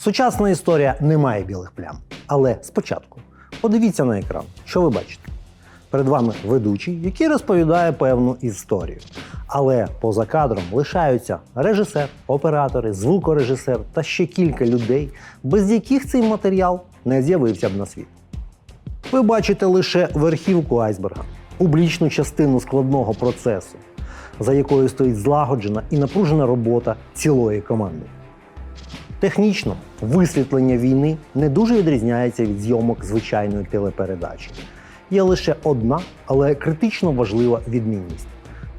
Сучасна історія не має білих плям. Але спочатку подивіться на екран, що ви бачите. Перед вами ведучий, який розповідає певну історію. Але поза кадром лишаються режисер, оператори, звукорежисер та ще кілька людей, без яких цей матеріал не з'явився б на світ. Ви бачите лише верхівку айсберга, публічну частину складного процесу, за якою стоїть злагоджена і напружена робота цілої команди. Технічно висвітлення війни не дуже відрізняється від зйомок звичайної телепередачі. Є лише одна, але критично важлива відмінність.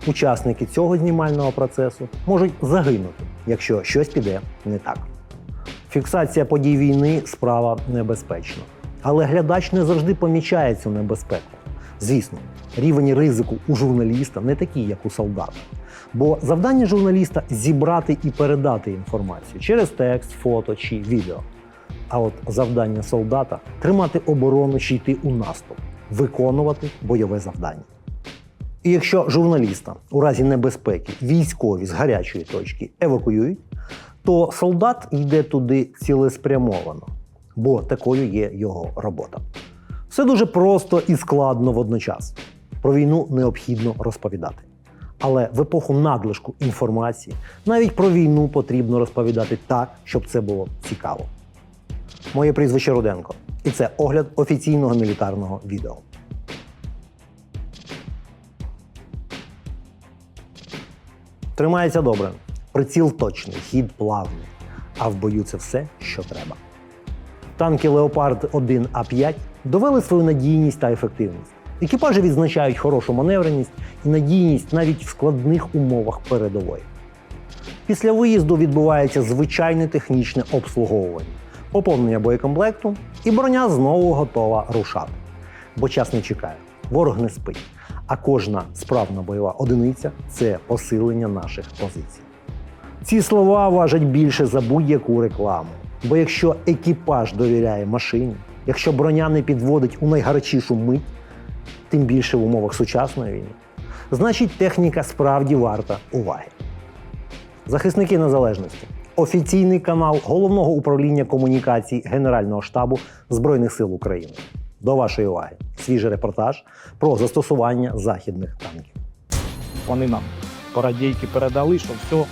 Учасники цього знімального процесу можуть загинути, якщо щось піде не так. Фіксація подій війни справа небезпечна. Але глядач не завжди помічає цю небезпеку. Звісно, рівень ризику у журналіста не такий, як у солдата. Бо завдання журналіста зібрати і передати інформацію через текст, фото чи відео. А от завдання солдата тримати оборону чи йти у наступ, виконувати бойове завдання. І якщо журналіста у разі небезпеки військові з гарячої точки евакуюють, то солдат йде туди цілеспрямовано, бо такою є його робота. Все дуже просто і складно водночас. Про війну необхідно розповідати. Але в епоху надлишку інформації навіть про війну потрібно розповідати так, щоб це було цікаво. Моє прізвище Руденко, і це огляд офіційного мілітарного відео. Тримається добре. Приціл точний, хід плавний. А в бою це все, що треба. Танки Леопард 1 А5 довели свою надійність та ефективність. Екіпажі відзначають хорошу маневреність і надійність навіть в складних умовах передової. Після виїзду відбувається звичайне технічне обслуговування, поповнення боєкомплекту, і броня знову готова рушати. Бо час не чекає, ворог не спить. А кожна справна бойова одиниця це посилення наших позицій. Ці слова важать більше за будь-яку рекламу. Бо якщо екіпаж довіряє машині, якщо броня не підводить у найгарячішу мить, тим більше в умовах сучасної війни, значить техніка справді варта уваги. Захисники незалежності. Офіційний канал головного управління комунікацій Генерального штабу Збройних сил України. До вашої уваги. Свіжий репортаж про застосування західних танків. Вони нам по радійки передали, що все,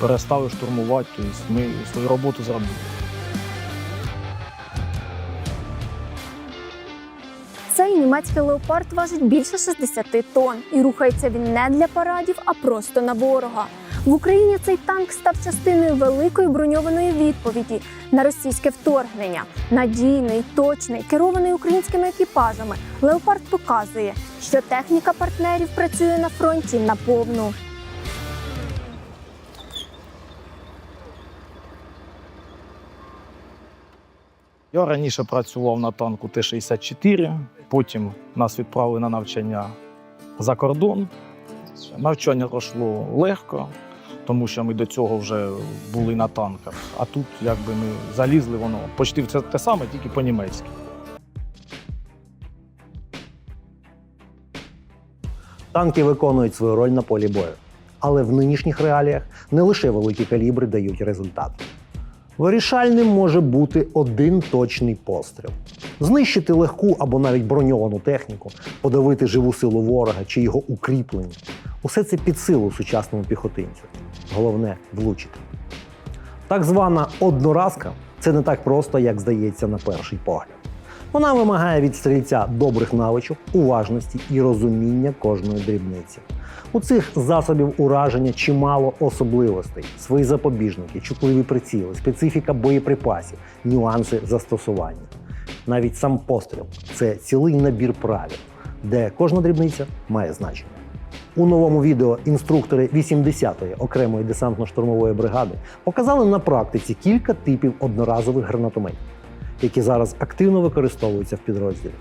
перестали штурмувати, тобто ми свою роботу зробили. Цей німецький леопард важить більше 60 тонн і рухається він не для парадів, а просто на ворога. В Україні цей танк став частиною великої броньованої відповіді на російське вторгнення. Надійний, точний, керований українськими екіпажами. Леопард показує, що техніка партнерів працює на фронті наповну. Я раніше працював на танку Т-64, потім нас відправили на навчання за кордон. Навчання пройшло легко, тому що ми до цього вже були на танках. А тут якби ми залізли, воно почти це те саме, тільки по-німецьки. Танки виконують свою роль на полі бою. Але в нинішніх реаліях не лише великі калібри дають результат. Вирішальним може бути один точний постріл. Знищити легку або навіть броньовану техніку, подавити живу силу ворога чи його укріплення. Усе це під силу сучасному піхотинцю. Головне влучити. Так звана одноразка це не так просто, як здається на перший погляд. Вона вимагає від стрільця добрих навичок, уважності і розуміння кожної дрібниці. У цих засобів ураження чимало особливостей, свої запобіжники, чутливі приціли, специфіка боєприпасів, нюанси застосування. Навіть сам постріл це цілий набір правил, де кожна дрібниця має значення. У новому відео інструктори 80-ї окремої десантно-штурмової бригади показали на практиці кілька типів одноразових гранатометів, які зараз активно використовуються в підрозділі.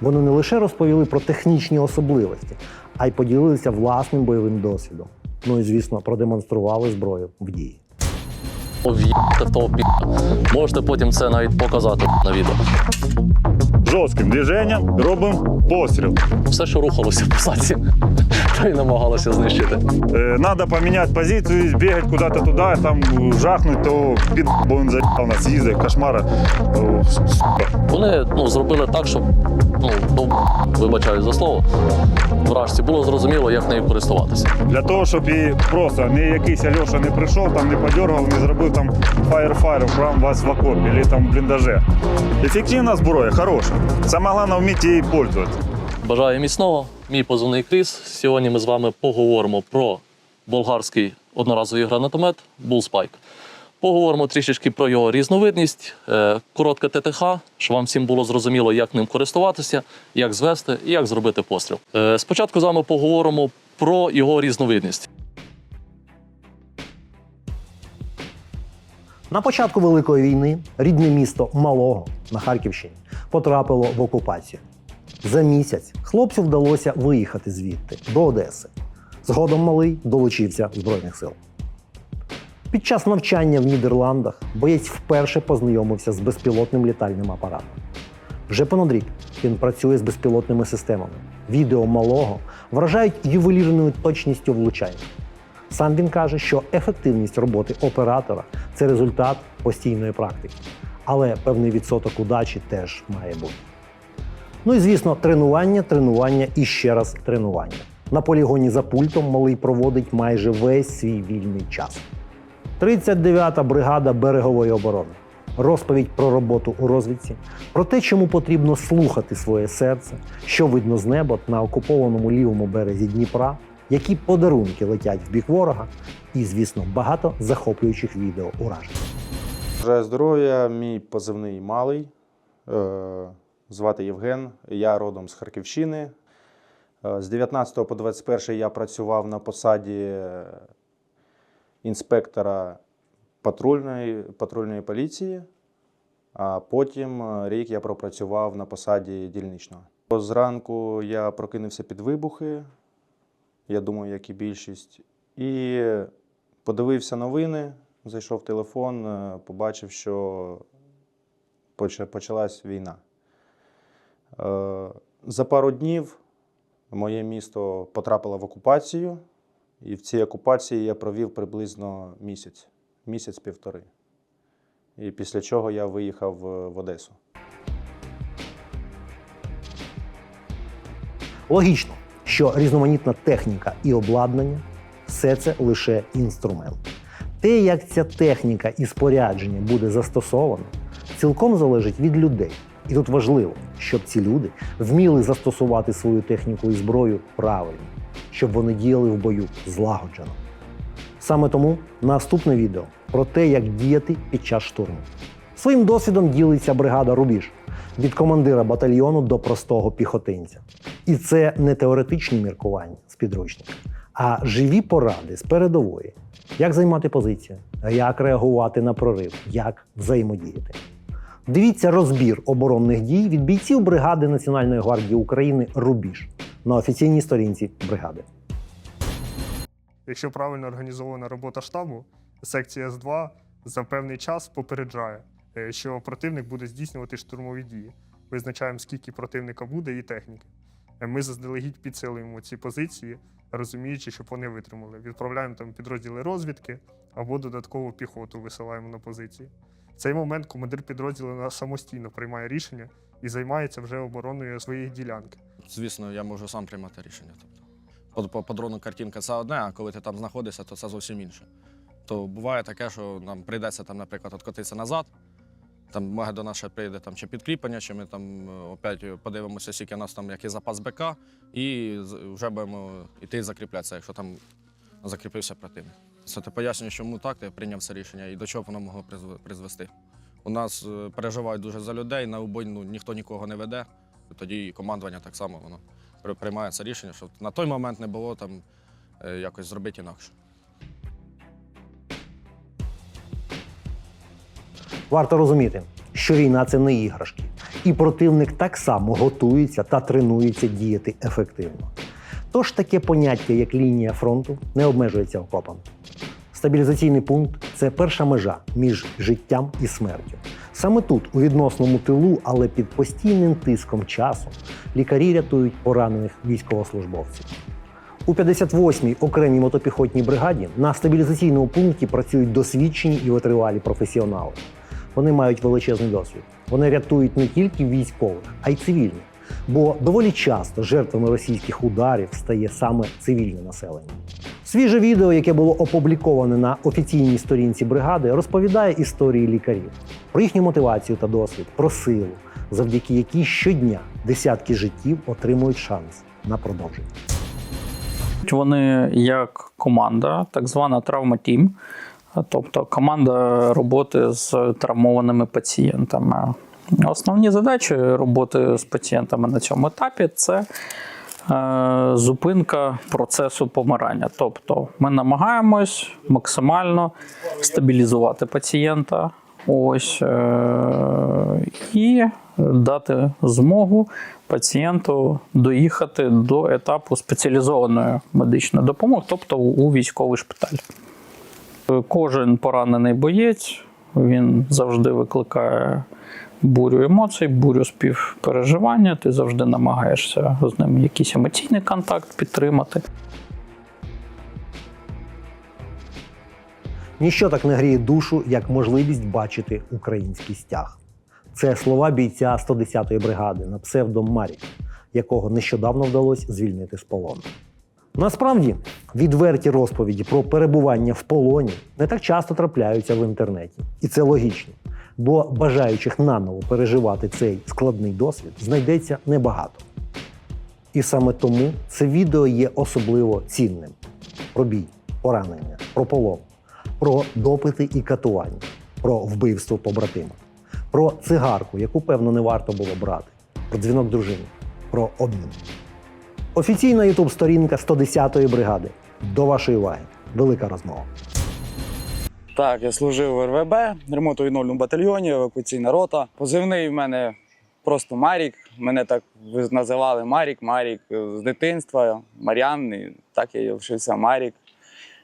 Вони не лише розповіли про технічні особливості, а й поділилися власним бойовим досвідом. Ну і звісно, продемонстрували зброю в дії. В'їбати в того пі. Можете потім це навіть показати на відео. Жорстким движенням робимо постріл. Все, що рухалося в посадці, та й намагалися знищити. Э, Надо поменять позицию, бегать куда-то туда, там э, жахнуть, то під бо він заїхав нас їздить, кошмара. Э, сука. Вони ну, зробили так, щоб ну, ну, вибачаю за слово, вражці було зрозуміло, як нею користуватися. Для того, щоб і просто не якийсь Альоша не прийшов, там не подергав, не зробив там фаєр-фаєр, прям вас в окопі, або там в бліндаже. Ефективна зброя, хороша. Саме головне вміти її пользуватися. Бажаю міцного. Мій позивний Кріс. Сьогодні ми з вами поговоримо про болгарський одноразовий гранатомет Bullspike. Поговоримо трішечки про його різновидність, е, коротке ТТХ, щоб вам всім було зрозуміло, як ним користуватися, як звести і як зробити постріл. Е, Спочатку з вами поговоримо про його різновидність. На початку Великої війни рідне місто Малого на Харківщині потрапило в окупацію. За місяць хлопцю вдалося виїхати звідти до Одеси. Згодом малий долучився до Збройних сил. Під час навчання в Нідерландах боєць вперше познайомився з безпілотним літальним апаратом. Вже понад рік він працює з безпілотними системами. Відео малого вражають ювелірною точністю влучань. Сам він каже, що ефективність роботи оператора це результат постійної практики. Але певний відсоток удачі теж має бути. Ну і звісно, тренування, тренування і ще раз тренування. На полігоні за пультом малий проводить майже весь свій вільний час. 39-та бригада берегової оборони. Розповідь про роботу у розвідці, про те, чому потрібно слухати своє серце, що видно з неба на окупованому лівому березі Дніпра, які подарунки летять в бік ворога, і, звісно, багато захоплюючих відео уражень. Бажаю здоров'я, мій позивний малий. Звати Євген. Я родом з Харківщини. Е, З 19 по 21 я працював на посаді е, інспектора патрульної, патрульної поліції, а потім е, рік я пропрацював на посаді дільничного. Зранку я прокинувся під вибухи, я думаю, як і більшість. І подивився новини, зайшов в телефон, побачив, що почалась війна. Е, За пару днів моє місто потрапило в окупацію, і в цій окупації я провів приблизно місяць, місяць-півтори. І після чого я виїхав в в Одесу. Логічно, що різноманітна техніка і обладнання все це лише інструмент. Те, як ця техніка і спорядження буде застосовано, цілком залежить від людей. І тут важливо, щоб ці люди вміли застосувати свою техніку і зброю правильно, щоб вони діяли в бою злагоджено. Саме тому наступне відео про те, як діяти під час штурму. Своїм досвідом ділиться бригада Рубіж від командира батальйону до простого піхотинця. І це не теоретичні міркування з підручника, а живі поради з передової, як займати позицію, як реагувати на прорив, як взаємодіяти. Дивіться розбір оборонних дій від бійців бригади Національної гвардії України Рубіж на офіційній сторінці бригади. Якщо правильно організована робота штабу, секція С2 за певний час попереджає, е, що противник буде здійснювати штурмові дії. Визначаємо, скільки противника буде і техніки. Е, Ми заздалегідь підсилюємо ці позиції, розуміючи, щоб вони витримали. Відправляємо там підрозділи розвідки або додаткову піхоту висилаємо на позиції. В цей момент командир підрозділу самостійно приймає рішення і займається вже обороною своєї ділянки. Звісно, я можу сам приймати рішення. Тобто, по, дрону картинка це одне, а коли ти там знаходишся, то це зовсім інше. То буває таке, що нам прийдеться, там, наприклад, откотитися назад. Там до нас ще прийде там, чи підкріплення, чи ми там е, опять подивимося, скільки у нас там який запас БК, і вже будемо йти закріплятися, якщо там закріпився противник. Це ти пояснюєш, чому так ти прийняв це рішення і до чого воно могло призв- призвести. У нас е, переживають дуже за людей, на убой ну, ніхто нікого не веде. Тоді і командування так само воно при- приймає це рішення, щоб на той момент не було там е, якось зробити інакше. Варто розуміти, що війна це не іграшки, і противник так само готується та тренується діяти ефективно. Тож таке поняття, як лінія фронту, не обмежується окопом. Стабілізаційний пункт це перша межа між життям і смертю. Саме тут, у відносному тилу, але під постійним тиском часу, лікарі рятують поранених військовослужбовців. У 58-й окремій мотопіхотній бригаді на стабілізаційному пункті працюють досвідчені і витривалі професіонали. Вони мають величезний досвід. Вони рятують не тільки військових, а й цивільних. Бо доволі часто жертвами російських ударів стає саме цивільне населення. Свіже відео, яке було опубліковане на офіційній сторінці бригади, розповідає історії лікарів про їхню мотивацію та досвід, про силу, завдяки якій щодня десятки життів отримують шанс на продовження. Вони як команда, так звана травма-тім, тобто команда роботи з травмованими пацієнтами. Основні задачі роботи з пацієнтами на цьому етапі це е, зупинка процесу помирання. Тобто ми намагаємось максимально стабілізувати пацієнта. Ось е, і дати змогу пацієнту доїхати до етапу спеціалізованої медичної допомоги, тобто у військовий шпиталь. Кожен поранений боєць він завжди викликає бурю емоцій, бурю співпереживання. Ти завжди намагаєшся з ним якийсь емоційний контакт підтримати. Ніщо так не гріє душу, як можливість бачити український стяг. Це слова бійця 110-ї бригади на псевдо Марік, якого нещодавно вдалося звільнити з полону. Насправді, відверті розповіді про перебування в полоні не так часто трапляються в інтернеті. І це логічно, бо бажаючих наново переживати цей складний досвід знайдеться небагато. І саме тому це відео є особливо цінним: про бій, поранення, про полон, про допити і катування, про вбивство побратима, про цигарку, яку певно не варто було брати, про дзвінок дружини, про обмін. Офіційна ютуб-сторінка 110-ї бригади. До вашої уваги. Велика розмова. Так, я служив в РВБ, ремонтно-відновлювальному батальйоні, евакуаційна рота. Позивний в мене просто Марік. Мене так називали Марік, Марік е, з дитинства, Мар'ян, так я і лишився Марік.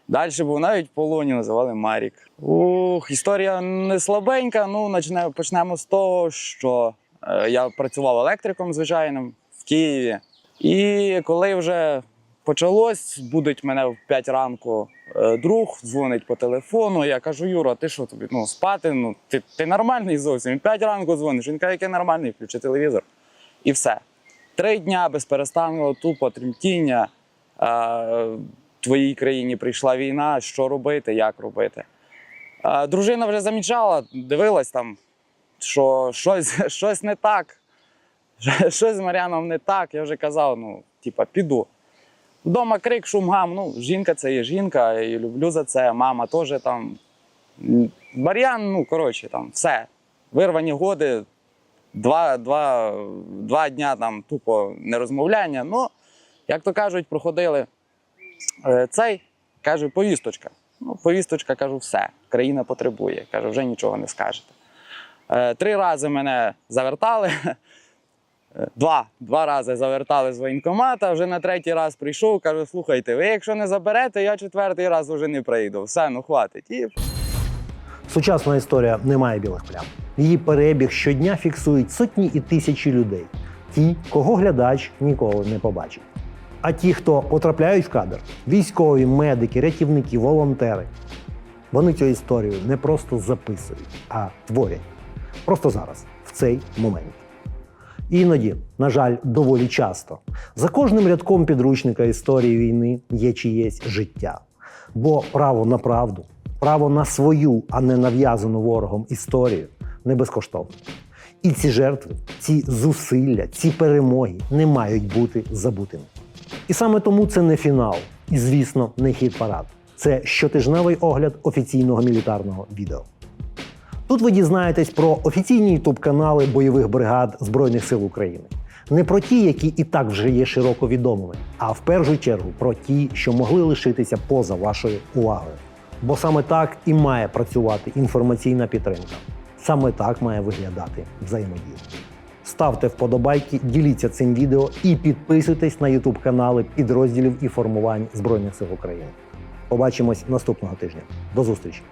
Далі був навіть в полоні, називали Марік. Ух, історія не слабенька. Ну, почнемо, почнемо з того, що е, я працював електриком звичайним в Києві. І коли вже почалось, будить мене в 5 ранку е, друг, дзвонить по телефону. Я кажу: Юра, ти що тобі ну, спати? Ну, ти, ти нормальний зовсім. В 5 ранку дзвониш. Він каже, який нормальний, включи телевізор. І все. Три дня безперестанного тупо тремтіння. Е, в твоїй країні прийшла війна, що робити, як робити. Е, дружина вже замічала, дивилась там, що щось, щось не так. Щось з Мар'яном не так. Я вже казав, ну, типа, піду. Вдома крик, шум, гам. Ну, жінка це є жінка, її люблю за це. Мама теж там. М, Мар'ян, ну, коротше, там все. Вирвані годи, два, два, два дня там тупо нерозмовляння. Ну, як то кажуть, проходили е, цей, каже, повісточка. Ну, повісточка, кажу, все. Країна потребує. Каже, вже нічого не скажете. Е, Три рази мене завертали. Два, два рази завертали з воєнкомата, вже на третій раз прийшов, кажу, слухайте, ви якщо не заберете, я четвертий раз вже не прийду. Все, ну хватить. І Сучасна історія не має білих плям. Її перебіг щодня фіксують сотні і тисячі людей, ті, кого глядач ніколи не побачить. А ті, хто потрапляють в кадр військові, медики, рятівники, волонтери. Вони цю історію не просто записують, а творять. Просто зараз, в цей момент. Іноді, на жаль, доволі часто. За кожним рядком підручника історії війни є чиєсь життя. Бо право на правду, право на свою, а не нав'язану ворогом історію не безкоштовне. І ці жертви, ці зусилля, ці перемоги не мають бути забутими. І саме тому це не фінал, і, звісно, не хід парад. Це щотижневий огляд офіційного мілітарного відео. Тут ви дізнаєтесь про офіційні ютуб-канали бойових бригад Збройних сил України. Не про ті, які і так вже є широко відомими, а в першу чергу про ті, що могли лишитися поза вашою увагою. Бо саме так і має працювати інформаційна підтримка. Саме так має виглядати взаємодія. Ставте вподобайки, діліться цим відео і підписуйтесь на ютуб канали підрозділів і формувань Збройних сил України. Побачимось наступного тижня. До зустрічі!